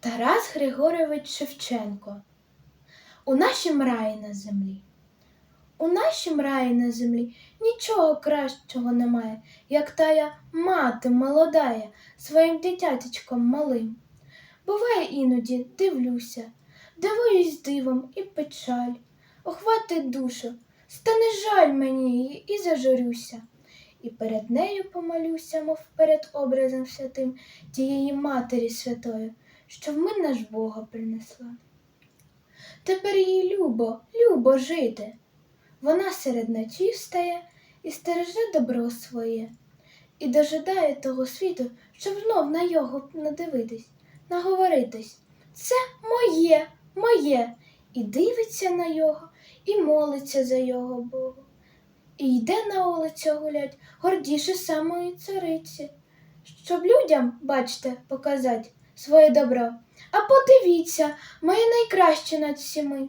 Тарас Григорович Шевченко. У нашім раї на землі. У нашім раї на землі нічого кращого немає, як тая мати молодая своїм дитятечком малим. Буває іноді дивлюся, дивуюсь дивом і печаль, охватить душу, стане жаль мені її і зажурюся. І перед нею помолюся, мов перед образом святим тієї Матері Святої, що в мир наш Бога принесла. Тепер їй любо, любо жити. Вона серед ночі встає і стереже добро своє, і дожидає того світу, щоб знов на його надивитись, наговоритись. Це моє, моє, і дивиться на його, і молиться за його Богу. І йде на вулицю гулять гордіше самої цариці, щоб людям, бачте, показати своє добро. А подивіться, моє найкраще над всіми.